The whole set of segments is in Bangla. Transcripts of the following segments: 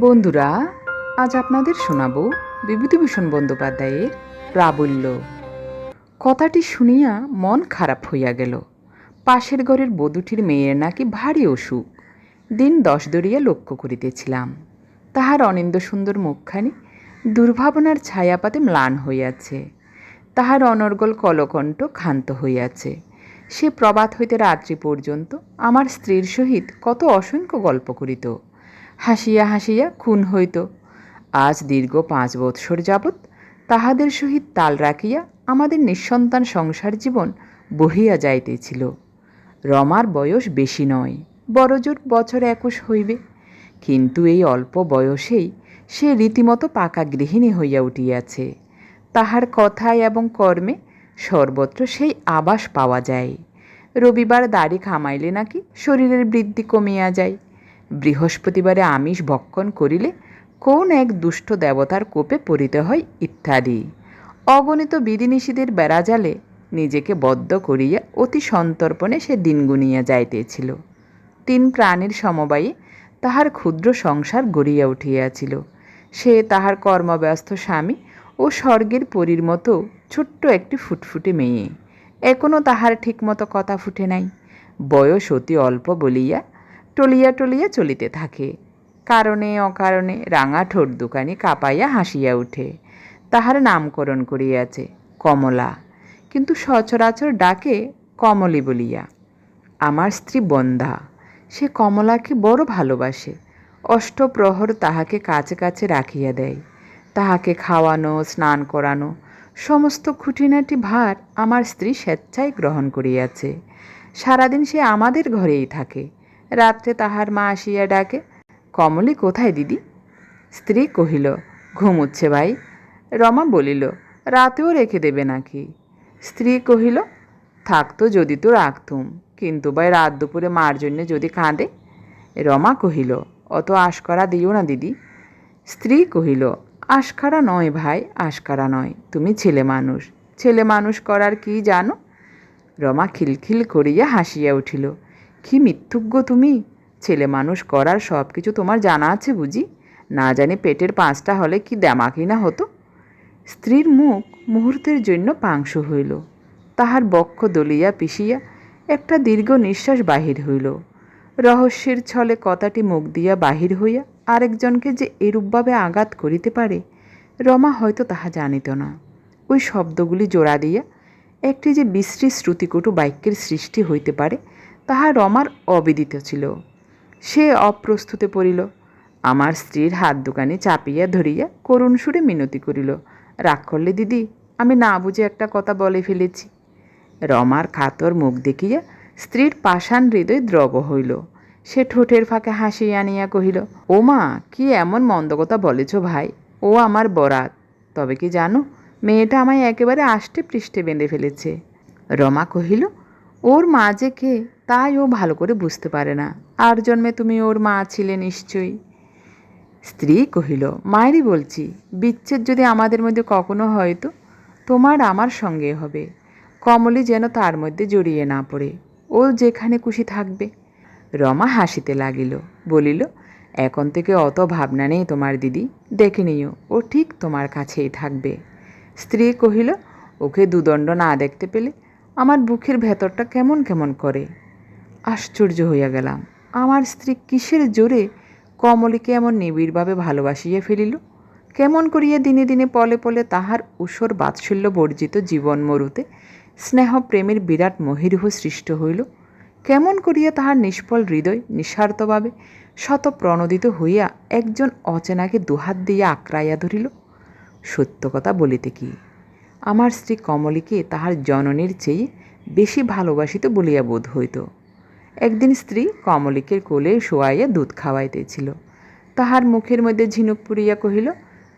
বন্ধুরা, আজ আপনাদের শোনাব বিভূতিভূষণ বন্দ্যোপাধ্যায়ের প্রাবল্য। কথাটি শুনিয়া মন খারাপ হইয়া গেল। পাশের ঘরের বধূটির মেয়ের নাকি ভারী অসুখ। দিন দশ দরিয়া লক্ষ্য করিতেছিলাম। তাহার অনিন্দ সুন্দর মুখখানি দুর্ভাবনার ছায়াপাতে ম্লান হইয়াছে। তাহার অনর্গল কলকণ্ঠ ক্ষান্ত হইয়াছে। সে প্রবাদ হইতে রাত্রি পর্যন্ত আমার স্ত্রীর সহিত কত অসংখ্য গল্প করিত। হাসিয়া হাসিয়া খুন হইত। আজ দীর্ঘ পাঁচ বৎসর যাবৎ তাহাদের সহিত তাল রাখিয়া আমাদের নিঃসন্তান সংসার জীবন বহিয়া যাইতেছিল। রমার বয়স বেশি নয়, বড়জোর বছর একুশ হইবে। কিন্তু এই অল্প বয়সেই সে রীতিমতো পাকা গৃহিণী হইয়া উঠিয়াছে। তাহার কথায় এবং কর্মে সর্বত্র সেই আবাস পাওয়া যায়। রবিবার দাড়ি খামাইলে নাকি শরীরের বৃদ্ধি কমিয়া যায়। বৃহস্পতিবারে আমিষ ভক্ষণ করিলে কোন এক দুষ্ট দেবতার কোপে পড়িতে হয় ইত্যাদি। অগণিত বিধিনিষেধের বেড়াজালে নিজেকে বদ্ধ করিয়া অতি সন্তর্পণে সে দিন গুনিয়া যাইতেছিল। তিন প্রাণীর সমবায়ে তাহার ক্ষুদ্র সংসার গড়িয়া উঠিয়াছিল। সে তাহার কর্মব্যস্ত স্বামী ও স্বর্গের পরীর মতো ছোট্ট একটি ফুটফুটে মেয়ে। এখনও তাহার ঠিকমতো কথা ফুটে নাই। বয়স অতি অল্প বলিয়া টলিয়া টলিয়া চলিতে থাকে। কারণে, অকারণে রাঙা ঠোঁট দোকানি কাঁপাইয়া হাসিয়া উঠে। তাহার নামকরণ করিয়াছে, কমলা। কিন্তু সচরাচর ডাকে কমলি বলিয়া। আমার স্ত্রী বন্ধা সে কমলাকে বড় ভালোবাসে। অষ্টপ্রহর তাহাকে কাছে কাছে রাখিয়া দেয়। তাহাকে খাওয়ানো, স্নান করানো, সমস্ত খুঁটিনাটি ভার আমার স্ত্রী স্বেচ্ছায় গ্রহণ করিয়াছে। সারাদিন সে আমাদের ঘরেই থাকে। রাত্রে তাহার মা আসিয়া ডাকে, কমলি কোথায় দিদি? স্ত্রী কহিল, ঘুমুচ্ছে ভাই। রমা বলিল, রাতেও রেখে দেবে নাকি? স্ত্রী কহিল থাকতো যদি তো রাখতুম, কিন্তু ভাই রাত দুপুরে মার জন্যে যদি কাঁদে? রমা কহিল, অত আশকরা দিও না দিদি। স্ত্রী কহিল, আশকারা নয় ভাই, আশকারা নয়, তুমি ছেলে মানুষ। ছেলে মানুষ করার কি জানো? রমা খিলখিল করিয়া হাসিয়া উঠিল কি মিথ্যুজ্ঞ তুমি। ছেলে মানুষ করার সব কিছু তোমার জানা আছে বুঝি। না জানি পেটের পাঁচটা হলে কি দ্যামাকি না হতো। স্ত্রীর মুখ মুহূর্তের জন্য পাংশু হইল। তাহার বক্ষ দলিয়া পিষিয়া একটা দীর্ঘ নিঃশ্বাস বাহির হইল। রহস্যের ছলে কথাটি মুখ দিয়া বাহির হইয়া আরেকজনকে যে এরূপভাবে আঘাত করিতে পারে, রমা হয়তো তাহা জানিত না। ওই শব্দগুলি জোড়া দিয়া একটি যে বিশ্রী শ্রুতিকটু বাক্যের সৃষ্টি হইতে পারে তাহা রমার অবিদিত ছিল। সে অপ্রস্তুতে পড়িল। আমার স্ত্রীর হাত দোকানে চাপিয়া ধরিয়া করুণ সুরে মিনতি করিল, রাগ করলে দিদি, আমি না বুঝে একটা কথা বলে ফেলেছি। রমার খাতর মুখ দেখিয়া স্ত্রীর পাষাণ হৃদয় দ্রব হইল। সে ঠোঁটের ফাঁকে হাসি আনিয়া কহিল, ও মা, কি এমন মন্দ কথা বলেছ ভাই, ও আমার বরাত। তবে কি জানো, মেয়েটা আমায় একেবারে আষ্টে পৃষ্ঠে বেঁধে ফেলেছে। রমা কহিল ওর মা যে কে, তাই ও ভালো করে বুঝতে পারে না। আর জন্মে তুমি ওর মা ছিলে নিশ্চয়ই। স্ত্রী কহিল, মায়েরই বলছি, বিচ্ছেদ যদি আমাদের মধ্যে কখনো হয় তো? তোমার আমার সঙ্গে হবে। কমলি যেন তার মধ্যে জড়িয়ে না পড়ে। ও যেখানে খুশি থাকবে। রমা হাসিতে লাগিল, বলিল, এখন থেকে অত ভাবনা নেই তোমার দিদি। দেখে নিও, ও ঠিক তোমার কাছেই থাকবে। স্ত্রী কহিল, ওকে দুদণ্ড না দেখতে পেলে আমার বুকের ভেতরটা কেমন কেমন করে। আশ্চর্য হইয়া গেলাম, আমার স্ত্রী কিসের জোরে কমলিকে এমন নিবিড়ভাবে ভালোবাসিয়া ফেলিল? কেমন করিয়া দিনে দিনে পলে পলে তাহার উসর বাৎসল্য বর্জিত জীবন মরুতে স্নেহ প্রেমের বিরাট মহিরুহ সৃষ্ট হইল? কেমন করিয়া তাহার নিষ্ফল হৃদয় নিঃস্বার্থভাবে শত প্রণোদিত হইয়া একজন অচেনাকে দুহাত দিয়া আঁকড়াইয়া ধরিল? সত্য কথা বলিতে কি? আমার স্ত্রী কমলিকে তাহার জননীর চেয়ে বেশি ভালোবাসিত বলিয়া বোধ হইত। একদিন স্ত্রী কমলিকের কোলে শোয়াইয়া দুধ খাওয়াইতেছিল। তাহার মুখের মধ্যে ঝিনুক পুরিয়া কহিল,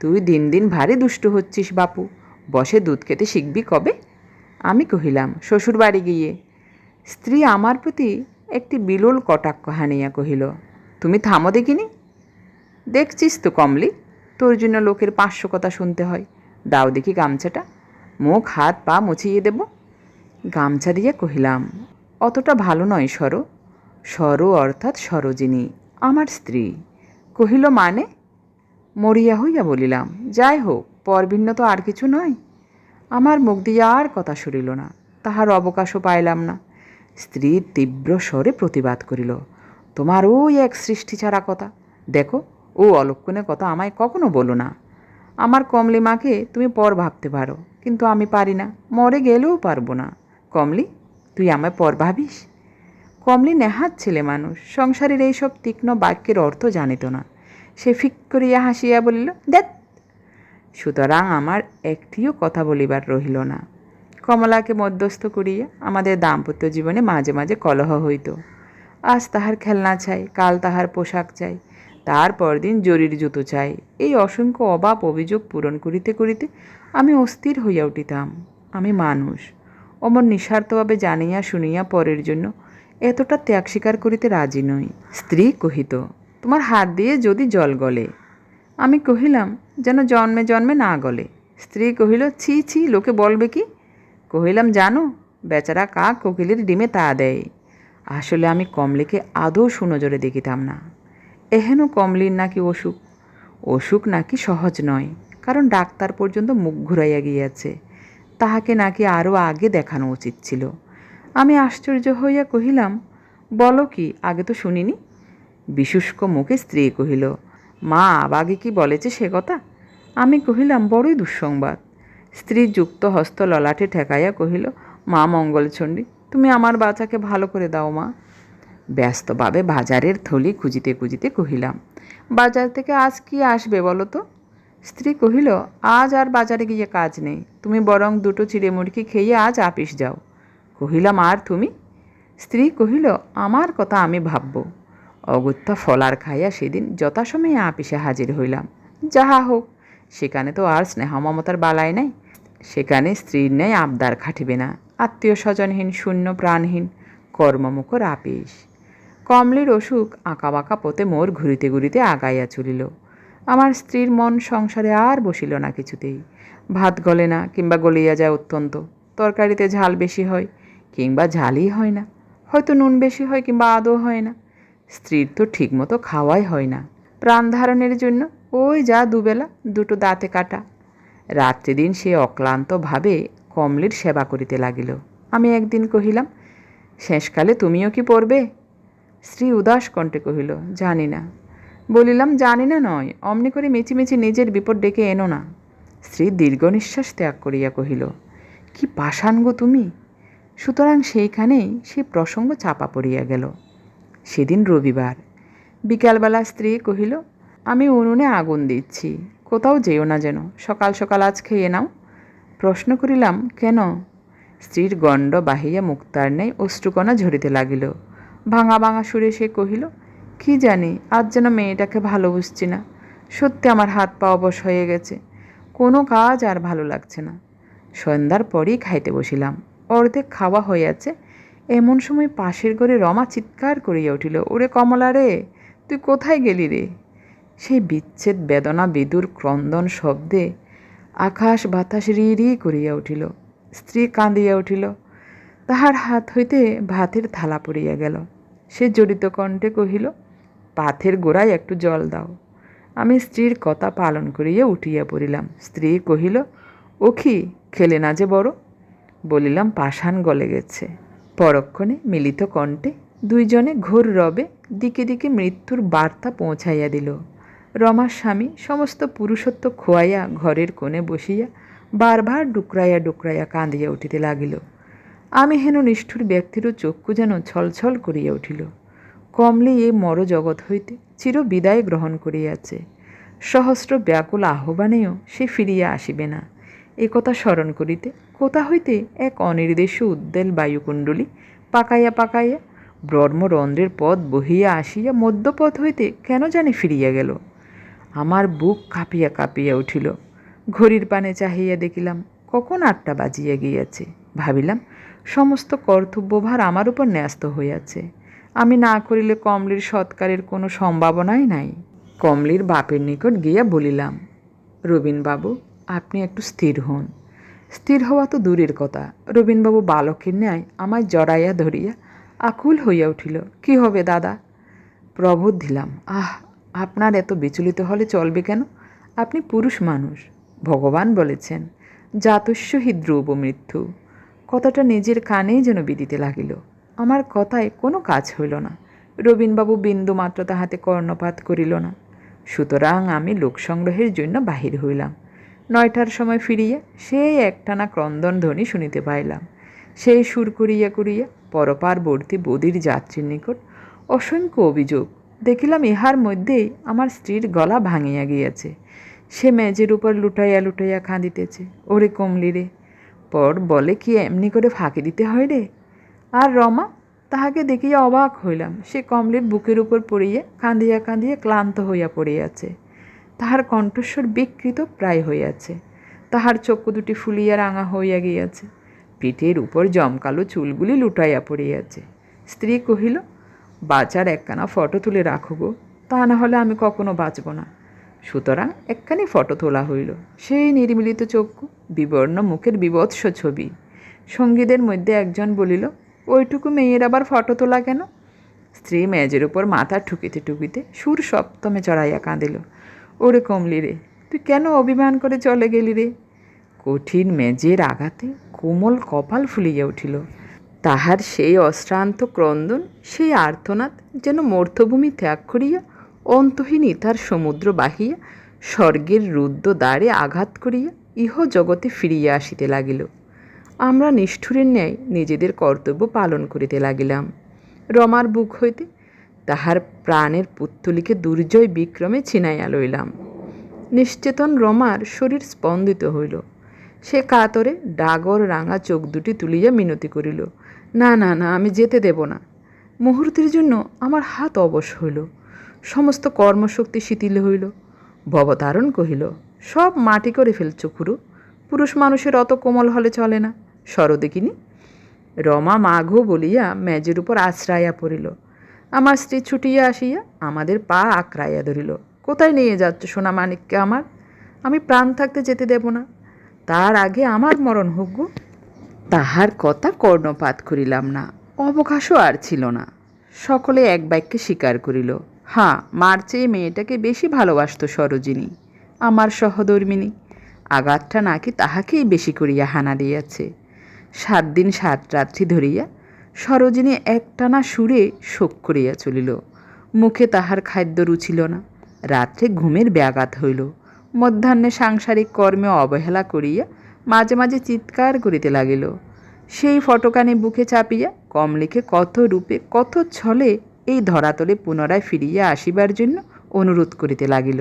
তুই দিন দিন ভারী দুষ্ট হচ্ছিস বাপু, বসে দুধ খেতে শিখবি কবে? আমি কহিলাম শ্বশুর বাড়ি গিয়ে। স্ত্রী আমার প্রতি একটি বিলোল কটাক্ষ হানিয়া কহিল, তুমি থামো দেখিনি? দেখছিস তো কমলি, তোর জন্য লোকের পাঁচশো কথা শুনতে হয়, দাও দেখি গামছাটা। মুখ, হাত, পা মুছিয়ে দেব। গামছা দিয়ে কহিলাম, অতটা ভালো নয় সর। সর অর্থাৎ সরোজিনী, আমার স্ত্রী। কহিল মানে? মরিয়া হইয়া বলিলাম, যাই হোক পরভিন্ন তো আর কিছু নয়। আমার মুখ দিয়ে আর কথা সরিল না, তাহার অবকাশও পাইলাম না। স্ত্রীর তীব্র স্বরে প্রতিবাদ করিল, তোমার ওই এক সৃষ্টি ছাড়া কথা। দেখো, ও অলক্ষণের কথা আমায় কখনো বলো না। আমার কমলি মাকে তুমি পর ভাবতে পারো। কিন্তু আমি পারি না। মরে গেলেও পারব না। কমলি, তুই আমায় পর ভাবিস? কমলি নেহাত ছেলে মানুষ। সংসারের এইসব তীক্ষ্ণ বাক্যের অর্থ জানিত না। সে ফিক করিয়া হাসিয়া বলিল, দেখ, সুতরাং আমার একটিও কথা বলিবার রহিল না। কমলাকে মধ্যস্থ করিয়া আমাদের দাম্পত্য জীবনে মাঝে মাঝে কলহ হইত। আজ তাহার খেলনা চাই, কাল তাহার পোশাক চাই। তার পরদিন জরির জুতো চাই। এই অসংখ্য অভাব অভিযোগ পূরণ করিতে করিতে আমি অস্থির হইয়া উঠিতাম। আমি মানুষ। অমর নিঃস্বার্থভাবে জানিয়া শুনিয়া পরের জন্য এতটা ত্যাগ স্বীকার করিতে রাজি নই। স্ত্রী কহিত, তোমার হাত দিয়ে যদি জল গলে? আমি কহিলাম, যেন জন্মে জন্মে না গলে। স্ত্রী কহিল, ছি ছি, লোকে বলবে কি? কহিলাম, জানো, বেচারা কাক কোকিলের ডিমে তা দেয়। আসলে আমি কমলেকে আদৌ সুনজরে দেখিতাম না। এহেন কমলির নাকি অসুখ? অসুখ নাকি সহজ নয়, কারণ ডাক্তার পর্যন্ত মুখ ঘুরাইয়া গিয়াছে। তাহাকে নাকি আরও আগে দেখানো উচিত ছিল। আমি আশ্চর্য হইয়া কহিলাম, বলো কি, আগে তো শুনিনি? বিশুষ্ক মুখে স্ত্রী কহিল, মা আবাগে কি বলেছে সে কথা? আমি কহিলাম, বড়ই দুঃসংবাদ। স্ত্রী যুক্ত হস্ত ললাটে ঠেকাইয়া কহিল, মা মঙ্গলচণ্ডী, তুমি আমার বাচ্চাকে ভালো করে দাও মা। ব্যস্তভাবে বাজারের থলি খুঁজিতে খুঁজিতে কহিলাম, বাজার থেকে আজ কি আসবে বলো তো? স্ত্রী কহিল, আজ আর বাজারে গিয়ে কাজ নেই, তুমি বরং দুটো চিড়ে মুড়কি খেয়ে আজ আপিস যাও। কহিলাম, আর তুমি? স্ত্রী কহিল, আমার কথা আমি ভাবব। অগত্যা ফলার খাইয়া সেদিন যথাসময়ে আপিসে হাজির হইলাম। যাহা হোক, সেখানে তো আর স্নেহ মমতার বালাই নাই, সেখানে স্ত্রীর ন্যায় আবদার খাটিবে না আত্মীয় স্বজনহীন শূন্য প্রাণহীন, কর্মমুখর আপিস। কমলির অসুখ আঁকা বাঁকা পথে মোর ঘুরিতে ঘুরিতে আগাইয়া চলিল। আমার স্ত্রীর মন সংসারে আর বসিল না কিছুতেই। ভাত গলে না কিংবা গলিয়া যায় অত্যন্ত। তরকারিতে ঝাল বেশি হয় কিংবা ঝালই হয় না। হয়তো নুন বেশি হয় কিংবা আদৌ হয় না। স্ত্রীর তো ঠিকমতো খাওয়াই হয় না। প্রাণ ধারণের জন্য ওই যা দুবেলা, দুটো দাঁতে কাটা। রাত্রিদিন সে অক্লান্তভাবে কমলির সেবা করিতে লাগিল। আমি একদিন কহিলাম, শেষকালে তুমিও কি পড়বে? স্ত্রী উদাস কণ্ঠে কহিল, জানি না। বলিলাম, জানি না নয়, অমনি করে মিচিমিচি নিজের বিপদ ডেকে এনো না। স্ত্রী দীর্ঘ নিঃশ্বাস ত্যাগ করিয়া কহিল, কি পাষাণ গো তুমি? সুতরাং সেইখানেই সে প্রসঙ্গ চাপা পড়িয়া গেল। সেদিন রবিবার। বিকালবেলা স্ত্রী কহিল, আমি উনুনে আগুন দিচ্ছি, কোথাও যেও না যেন, সকাল সকাল আজ খেয়ে নাও। প্রশ্ন করিলাম, কেন? স্ত্রীর গণ্ড বাহিয়া মুক্তার নেই অশ্রুকণা ঝরিতে লাগিল। ভাঙা ভাঙা সুরে সে কহিল, কি জানি, আজ যেন মেয়েটাকে ভালো বুঝছি না। সত্যি আমার হাত পা অবশ হয়ে গেছে। কোনো কাজ আর ভালো লাগছে না। সন্ধ্যার পরেই খাইতে বসিলাম। অর্ধেক খাওয়া হইয়াছে। এমন সময় পাশের ঘরে রমা চিৎকার করিয়া উঠিল, ওরে কমলা রে, তুই কোথায় গেলি রে? সেই বিচ্ছেদ বেদনা বিদুর ক্রন্দন শব্দে আকাশ বাতাস রি রি করিয়া উঠিল। স্ত্রী কাঁদিয়া উঠিল। তাহার হাত হইতে ভাতের থালা পড়িয়া গেল। সে জড়িত কণ্ঠে কহিল, পাথের গোড়ায় একটু জল দাও। আমি স্ত্রীর কথা পালন করিয়া উঠিয়া পড়িলাম। স্ত্রী কহিল ওখি খেলে না যে বড়? বলিলাম, পাষাণ গলে গেছে। পরক্ষণে মিলিত কণ্ঠে দুইজনে ঘোর রবে দিকে দিকে মৃত্যুর বার্তা পৌঁছাইয়া দিল। রমার স্বামী সমস্ত পুরুষত্ব খোয়াইয়া ঘরের কোণে বসিয়া বারবার ডুকরাইয়া ডুকরাইয়া কাঁদিয়া উঠিতে লাগিল। আমি হেন নিষ্ঠুর ব্যক্তিরও চক্ষু যেন ছলছল করিয়া উঠিল। কমলি এ মর জগৎ হইতে চির বিদায় গ্রহণ করিয়াছে। সহস্র ব্যাকুল আহ্বানেও সে ফিরিয়া আসিবে না। এ কথা স্মরণ করিতে কোথা হইতে এক অনির্দেশ উদ্বেল বায়ুকুণ্ডলী পাকাইয়া পাকাইয়া ব্রহ্মরন্ধ্রের পথ বহিয়া আসিয়া মধ্যপথ হইতে কেন জানি ফিরিয়া গেল। আমার বুক কাঁপিয়া কাঁপিয়া উঠিল। ঘড়ির পানে চাহিয়া দেখিলাম, কখন আটটা বাজিয়া গিয়াছে। ভাবিলাম সমস্ত কর্তব্যভার আমার উপর ন্যস্ত হইয়াছে। আমি না করিলে কমলির সৎকারের কোনো সম্ভাবনাই নাই। কমলির বাপের নিকট গিয়া বলিলাম, রবীনবাবু, আপনি একটু স্থির হন। স্থির হওয়া তো দূরের কথা। রবীনবাবু বালকের ন্যায় আমায় জড়াইয়া ধরিয়া আকুল হইয়া উঠিল, কি হবে দাদা? প্রবোধ দিলাম, আহ, আপনার এত বিচলিত হলে চলবে কেন? আপনি পুরুষ মানুষ। ভগবান বলেছেন, জাতস্য হি ধ্রুব মৃত্যু। কথাটা নিজের কানেই যেন বিদিতে লাগিল। আমার কথায় কোনো কাজ হইল না। রবীনবাবু বিন্দু মাত্র তাহাতে কর্ণপাত করিল না। সুতরাং আমি লোকসংগ্রহের জন্য বাহির হইলাম। নয়টার সময় ফিরিয়া সেই একটানা ক্রন্দন ধ্বনি শুনিতে পাইলাম। সেই সুর করিয়া করিয়া পরপারবর্তী বদির যাত্রীর নিকট অসংখ্য অভিযোগ দেখিলাম ইহার মধ্যেই আমার স্ত্রীর গলা ভাঙিয়া গিয়াছে। সে মেজের উপর লুটাইয়া লুটাইয়া কাঁদিতেছে। ওরে কমলি রে পর বলে, কি এমনি করে ফাঁকি দিতে হয় রে? আর রমা তাহাকে দেখিয়া অবাক হইলাম। সে কমলির বুকের উপর পড়িয়া কাঁদিয়া কাঁদিয়া ক্লান্ত হইয়া পড়িয়াছে। তাহার কণ্ঠস্বর বিকৃত প্রায় হইয়াছে। তাহার চক্ষু দুটি ফুলিয়া রাঙা হইয়া গিয়াছে। পিঠের উপর জমকালো চুলগুলি লুটাইয়া পড়িয়াছে। স্ত্রী কহিল, বাঁচার একখানা ফটো তুলে রাখো গো। তা না হলে আমি কখনো বাঁচব না। সুতরাং একখানি ফটো তোলা হইল। সেই নির্মিলিত চক্ষু, বিবর্ণ মুখের বিবৎস ছবি। সঙ্গীদের মধ্যে একজন বলিল, ওইটুকু মেয়ের আবার ফটো তোলা কেন? স্ত্রী মেজের উপর মাথা ঠুকিতে ঠুকিতে সুর সপ্তমে চড়াইয়া কাঁদিল, ওরে কমলি রে, তুই কেন অভিমান করে চলে গেলি রে? কঠিন মেজের আঘাতে কোমল কপাল ফুলিয়া উঠিল। তাহার সেই অশ্রান্ত ক্রন্দন, সেই আর্তনাদ যেন মর্থভূমি ত্যাগ করিয়া অন্তহীন তার সমুদ্র বাহিয়া স্বর্গের রুদ্র দ্বারে আঘাত করিয়া ইহ জগতে ফিরিয়া আসিতে লাগিল। আমরা নিষ্ঠুরের ন্যায় নিজেদের কর্তব্য পালন করিতে লাগিলাম। রমার বুক হইতে তাহার প্রাণের পুত্তলিকে দুর্জয় বিক্রমে ছিনাইয়া লইলাম। নিশ্চেতন রমার শরীর স্পন্দিত হইল। সে কাতরে ডাগর রাঙা চোখ দুটি তুলিয়া মিনতি করিল, না না না, আমি যেতে দেব না। মুহূর্তের জন্য আমার হাত অবশ হইল। সমস্ত কর্মশক্তি শিথিল হইল। ভবতারণ কহিল, সব মাটি করে ফেলছ খুরু, পুরুষ মানুষের অত কোমল হলে চলে না। সর রমা মাঘ বলিয়া মেজের উপর আশ্রাইয়া পড়িল। আমার স্ত্রী ছুটিয়া আসিয়া আমাদের পা আঁকড়াইয়া ধরিল, কোথায় নিয়ে যাচ্ছ সোনা মানিককে আমার? আমি প্রাণ থাকতে যেতে দেব না। তার আগে আমার মরণ হোক গো। তাহার কথা কর্ণপাত করিলাম না, অবকাশও আর ছিল না। সকলে এক বাক্যে স্বীকার করিল হ্যাঁ মার চেয়ে মেয়েটাকে বেশি ভালোবাসত সরোজিনী, আমার সহধর্মিনী। আঘাতটা নাকি তাহাকেই বেশি করিয়া হানা দিয়াছে। সাত দিন সাত রাত্রি ধরিয়া সরোজিনী একটানা সুরে শোক করিয়া চলিল। মুখে তাহার খাদ্য রুচিল না, রাত্রে ঘুমের ব্যাঘাত হইল। মধ্যাহ্নে সাংসারিক কর্মে অবহেলা করিয়া মাঝে মাঝে চিৎকার করিতে লাগিল। সেই ফটোকানি বুকে চাপিয়া কমলিকে কত রূপে কত ছলে এই ধরাতলে পুনরায় ফিরিয়া আসিবার জন্য অনুরোধ করিতে লাগিল।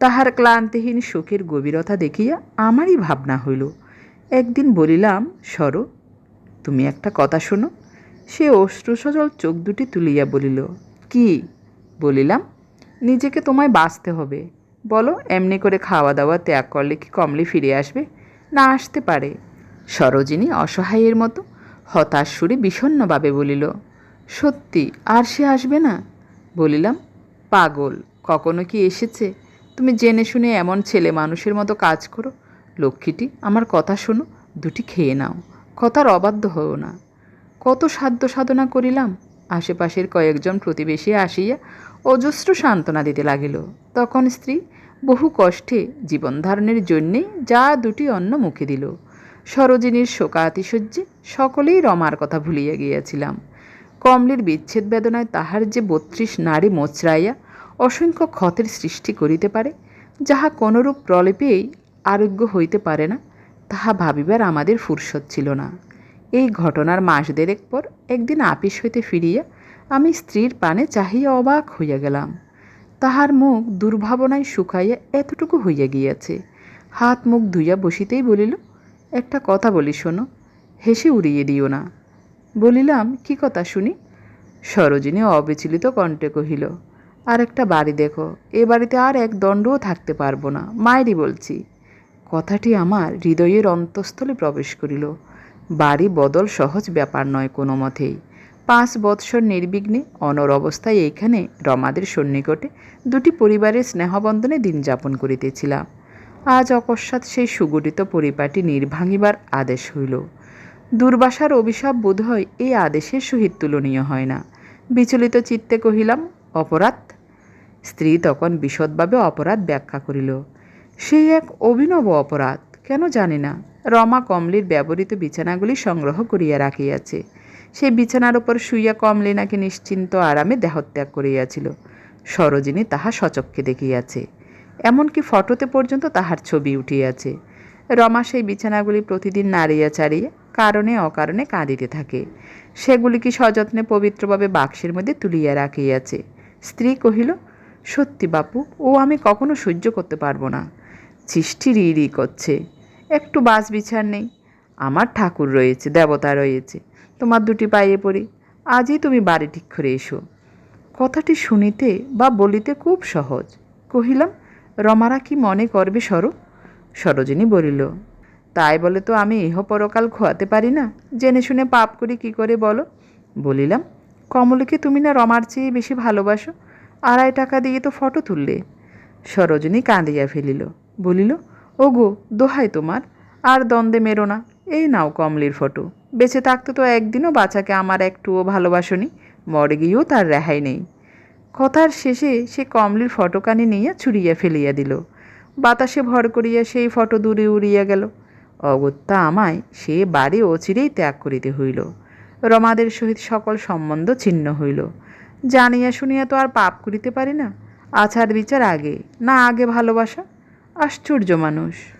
তাহার ক্লান্তিহীন শোকের গভীরতা দেখিয়া আমারই ভাবনা হইল। একদিন বলিলাম সর তুমি একটা কথা শোনো। সে অশ্রুসজল চোখ দুটি তুলিয়া বলিল, কি? বলিলাম, নিজেকে তোমায় বাঁচতে হবে। বলো, এমনি করে খাওয়া দাওয়া ত্যাগ করলে কি কমলি ফিরে আসবে? না, আসতে পারে। সরোজিনী অসহায়ের মতো হতাশ সুরে বিষণ্ণভাবে বলিল সত্যি আর সে আসবে না? বলিলাম, পাগল, কখনো কি এসেছে? তুমি জেনে শুনে এমন ছেলে মানুষের মতো কাজ করো। লক্ষ্মীটি, আমার কথা শোনো, দুটি খেয়ে নাও, কথার অবাধ্য হও না। কত সাধ্য সাধনা করিলাম? আশেপাশের কয়েকজন প্রতিবেশী আসিয়া অজস্র সান্ত্বনা দিতে লাগিল। তখন স্ত্রী বহু কষ্টে জীবনধারণের জন্যেই যা দুটি অন্ন মুখে দিল। সরোজিনীর শোকাতিশয্যে সকলেই রমার কথা ভুলিয়া গিয়াছিলাম। কমলির বিচ্ছেদ বেদনায় তাহার যে বত্রিশ নারী মোচড়াইয়া অসংখ্য ক্ষতের সৃষ্টি করিতে পারে, যাহা কোনরূপ প্রলেপেই আরোগ্য হইতে পারে না, তাহা ভাবিবার আমাদের ফুরসত ছিল না। এই ঘটনার মাস দেড়েক পর একদিন আপিস হইতে ফিরিয়া আমি স্ত্রীর পানে চাহিয়া অবাক হইয়া গেলাম। তাহার মুখ দুর্ভাবনায় শুকাইয়া এতটুকু হইয়া গিয়াছে। হাত মুখ ধুইয়া বসিতেই বলিল, একটা কথা বলি শোনো, হেসে উড়িয়ে দিও না। বলিলাম, কি কথা শুনি? সরোজিনী অবিচলিত কণ্ঠে কহিল আর একটা বাড়ি দেখো, এ বাড়িতে আর এক দণ্ডও থাকতে পারব না, মায়েরই বলছি। কথাটি আমার হৃদয়ের অন্তঃস্থলে প্রবেশ করিল। বাড়ি বদল সহজ ব্যাপার নয় কোনো মতেই। পাঁচ বৎসর নির্বিঘ্নে অনর অবস্থায় এইখানে রমাদের সন্নিকটে দুটি পরিবারের স্নেহবন্ধনে দিন যাপন করিতেছিলাম। আজ অকস্মাৎ সেই সুগঠিত পরিপাটি নির্ভাঙিবার আদেশ হইল। দুর্বাসার অভিশাপ বোধ হয় এই আদেশের সহিত তুলনীয় হয় না। বিচলিত চিত্তে কহিলাম, অপরাধ? স্ত্রী তখন বিশদভাবে অপরাধ ব্যাখ্যা করিল। সেই এক অভিনব অপরাধ, কেন জানি না। রমা কমলির ব্যবহৃত বিছানাগুলি সংগ্রহ করিয়া রাখিয়াছে। সেই বিছানার উপর শুইয়া কমলি নাকি নিশ্চিন্ত আরামে দেহত্যাগ করিয়াছিল। সরোজিনী তাহা সচক্ষে দেখিয়াছে। এমনকি ফটোতে পর্যন্ত তাহার ছবি উঠিয়াছে। রমা সেই বিছানাগুলি প্রতিদিন নাড়িয়া চাড়িয়ে কারণে অকারণে কাঁদিতে থাকে। সেগুলি কি সযত্নে পবিত্রভাবে বাক্সের মধ্যে তুলিয়া রাখিয়াছে? স্ত্রী কহিল, সত্যি বাপু, ও আমি কখনো সহ্য করতে পারব না। সৃষ্টি রি রি করছে। একটু বাস বিছার নেই। আমার ঠাকুর রয়েছে, দেবতা রয়েছে। তোমার দুটি পায়ে পড়ি। আজই তুমি বাড়ি ঠিক করে এসো। কথাটি শুনিতে বা বলিতে খুব সহজ। কহিলাম, রমারা কি মনে করবে সর? সরোজিনী বলিল তাই বলে তো আমি ইহ পরকাল খোয়াতে পারি না। জেনে শুনে পাপ করি কি করে বলো? বলিলাম, কমলকে তুমি না রমার চেয়ে বেশি ভালোবাসো? আড়াই টাকা দিয়ে তো ফটো তুললে। সরোজিনী কাঁদিয়া ফেলিল, বলিল, ওগো, দোহাই তোমার, আর দ্বন্দ্বে মেরো না, এই নাও কমলির ফটো। বেঁচে থাকতে তো একদিনও বাচ্চাকে আমার একটুও ভালোবাসনি, মরে গিয়েও তার রেহাই নেই। কথার শেষে সে কমলির ফটোকানি নিয়ে ছুড়িয়া ফেলিয়া দিল। বাতাসে ভর করিয়া সেই ফটো দূরে উড়িয়া গেল। অগত্যা আমায় সে বাড়ি অচিরেই ত্যাগ করিতে হইল। রমাদের সহিত সকল সম্বন্ধ ছিন্ন হইল। জানিয়া শুনিয়া তো আর পাপ করিতে পারি না। আচার বিচার আগে, না আগে ভালোবাসা? আশ্চর্য মানুষ।